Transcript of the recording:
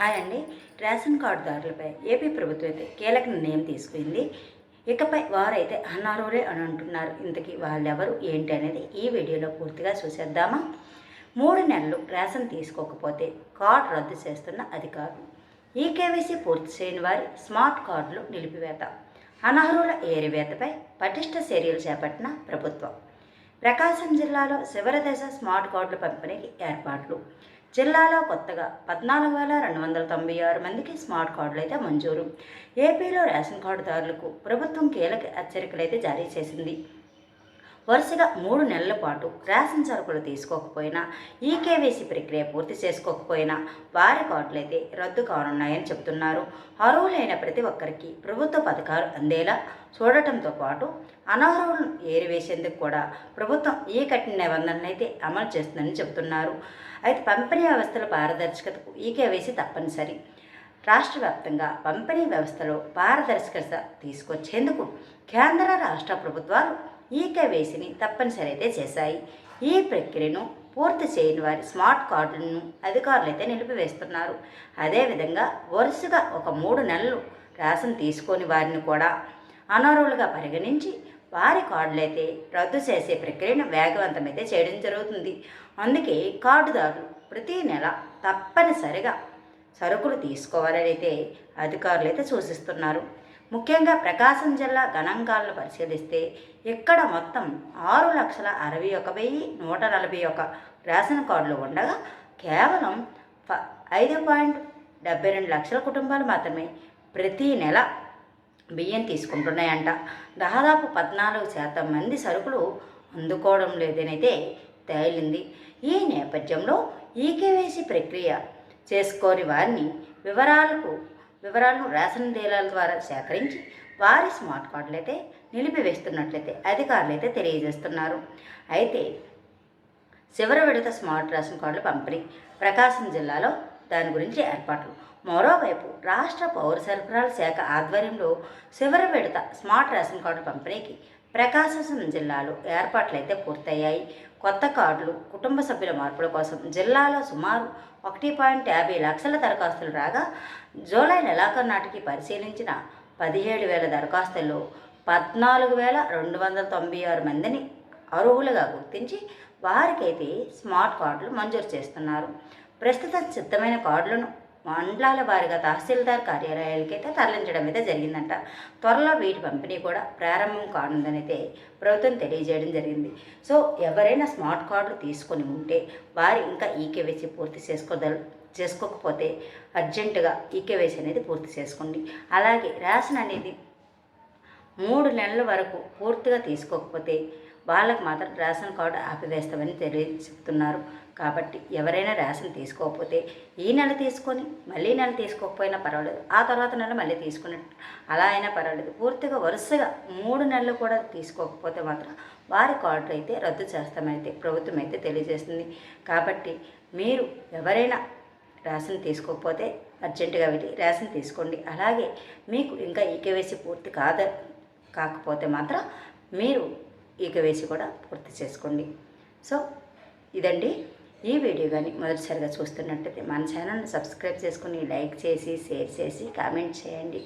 Hi అండి. Ration కార్డుదారులపై AP ప్రభుత్వం అయితే కీలక నిర్ణయం తీసుకుంది. ఇకపై వారైతే అన్నారోలే అని అంటున్నారు. ఇంతకీ వాళ్ళెవరు? ఏంటి అనేది ఈ వీడియోలో పూర్తిగా చూసేద్దామా? మూడు నెలలు రేషన్ తీసుకోకపోతే కార్డు రద్దు చేస్తున్న అధికారులు. ఈకేవీసీ పూర్తి చేయని వారి స్మార్ట్ కార్డులు నిలిపివేత. అనర్హుల ఏరివేతపై పటిష్ట చర్యలు చేపట్టిన ప్రభుత్వం. ప్రకాశం జిల్లాలో చివరి దశ స్మార్ట్ కార్డుల పంపిణీకి ఏర్పాట్లు. జిల్లాలో కొత్తగా పద్నాలుగు వేల రెండు వందల తొంభై ఆరు మందికి స్మార్ట్ కార్డులు అయితే మంజూరు. ఏపీలో రేషన్ కార్డుదారులకు ప్రభుత్వం కీలక హెచ్చరికలు అయితే జారీ చేసింది. వరుసగా మూడు నెలల పాటు రేషన్ సరుకులు తీసుకోకపోయినా ఈకేవీసీ ప్రక్రియ పూర్తి చేసుకోకపోయినా వారి కార్డులైతే రద్దు కానున్నాయని చెబుతున్నారు. అర్హులైన ప్రతి ఒక్కరికి ప్రభుత్వ పథకాలు అందేలా చూడటంతో పాటు అనర్హులను ఏరివేసేందుకు కూడా ప్రభుత్వం ఈ కఠిన నిబంధనలు అయితే అమలు చేస్తుందని చెబుతున్నారు. అయితే పంపిణీ వ్యవస్థల పారదర్శకతకు ఈకేవీసీ తప్పనిసరి. రాష్ట్ర వ్యాప్తంగా పంపిణీ వ్యవస్థలో పారదర్శకత తీసుకొచ్చేందుకు కేంద్ర రాష్ట్ర ప్రభుత్వాలు ఈ కేవైసీని తప్పనిసరి అయితే చేశాయి. ఈ ప్రక్రియను పూర్తి చేయని వారి స్మార్ట్ కార్డులను అధికారులు అయితే నిలిపివేస్తున్నారు. అదేవిధంగా వరుసగా ఒక మూడు నెలలు రేషన్ తీసుకొని వారిని కూడా అనర్హులుగా పరిగణించి వారి కార్డులైతే రద్దు చేసే ప్రక్రియను వేగవంతమైతే చేయడం జరుగుతుంది. అందుకే కార్డుదారులు ప్రతి నెల తప్పనిసరిగా సరుకులు తీసుకోవాలని అయితే అధికారులు అయితే సూచిస్తున్నారు. ముఖ్యంగా ప్రకాశం జిల్లా గణాంకాలను పరిశీలిస్తే ఇక్కడ మొత్తం ఆరు లక్షల అరవై ఒక వెయ్యి నూట నలభై ఒక రేషన్ కార్డులు ఉండగా కేవలం ఐదు పాయింట్ డెబ్బై రెండు లక్షల కుటుంబాలు మాత్రమే ప్రతి నెల బియ్యం తీసుకుంటున్నాయంట. దాదాపు పద్నాలుగు శాతం మంది సరుకులు అందుకోవడం లేదనైతే తేలింది. ఈ నేపథ్యంలో ఈకేవైసీ ప్రక్రియ చేసుకోని వారిని వివరాలకు వివరాలను రేషన్ డీలర్ల ద్వారా సేకరించి వారి స్మార్ట్ కార్డులు అయితే నిలిపివేస్తున్నట్లయితే అధికారులు అయితే తెలియజేస్తున్నారు. అయితే చివరి విడత స్మార్ట్ రేషన్ కార్డుల పంపిణీ ప్రకాశం జిల్లాలో దాని గురించి ఏర్పాట్లు మరోవైపు రాష్ట్ర పౌర సరఫరాల శాఖ ఆధ్వర్యంలో చివరి విడత స్మార్ట్ రేషన్ కార్డు పంపిణీకి ప్రకాశం జిల్లాలో ఏర్పాట్లు అయితే పూర్తయ్యాయి. కొత్త కార్డులు కుటుంబ సభ్యుల మార్పుల కోసం జిల్లాలో సుమారు ఒకటి పాయింట్ యాభై లక్షల దరఖాస్తులు రాగా జూలై నెలాఖరు నాటికి పరిశీలించిన పదిహేడు వేల దరఖాస్తుల్లో పద్నాలుగు వేల రెండు వందల తొంభై ఆరు మందిని అర్హులుగా గుర్తించి వారికైతే స్మార్ట్ కార్డులు మంజూరు చేస్తున్నారు. ప్రస్తుతం సిద్ధమైన కార్డులను మండలాల వారిగా తహసీల్దార్ కార్యాలయాలకైతే తరలించడం అయితే జరిగిందంట. త్వరలో వీటి పంపిణీ కూడా ప్రారంభం కానుందనైతే ప్రభుత్వం తెలియజేయడం జరిగింది. సో ఎవరైనా స్మార్ట్ కార్డులు తీసుకొని ఉంటే వారు ఇంకా ఈకేవైసీ పూర్తి చేసుకోదల్ చేసుకోకపోతే అర్జెంటుగా ఈకేవైసీ అనేది పూర్తి చేసుకోండి. అలాగే రేషన్ అనేది మూడు నెలల వరకు పూర్తిగా తీసుకోకపోతే వాళ్ళకు మాత్రం రేషన్ కార్డు ఆపివేస్తామని తెలియ చెప్తున్నారు కాబట్టి ఎవరైనా రేషన్ తీసుకోకపోతే ఈ నెల తీసుకొని మళ్ళీ నెల తీసుకోకపోయినా పర్వాలేదు. ఆ తర్వాత నెల మళ్ళీ తీసుకుని అలా అయినా పర్వాలేదు. పూర్తిగా వరుసగా మూడు నెలలు కూడా తీసుకోకపోతే మాత్రం వారి కార్డు అయితే రద్దు చేస్తామైతే ప్రభుత్వం అయితే తెలియజేస్తుంది. కాబట్టి మీరు ఎవరైనా రేషన్ తీసుకోకపోతే అర్జెంటుగా వెళ్ళి రేషన్ తీసుకోండి. అలాగే మీకు ఇంకా ఈకేవైసీ పూర్తి కాద కాకపోతే మాత్రం మీరు ఈకేవైసీ కూడా పూర్తి చేసుకోండి. సో ఇదండి. ఈ వీడియో కానీ మొదటిసారిగా చూస్తున్నట్టయితే మన ఛానల్ని సబ్స్క్రైబ్ చేసుకుని లైక్ చేసి షేర్ చేసి కామెంట్ చేయండి.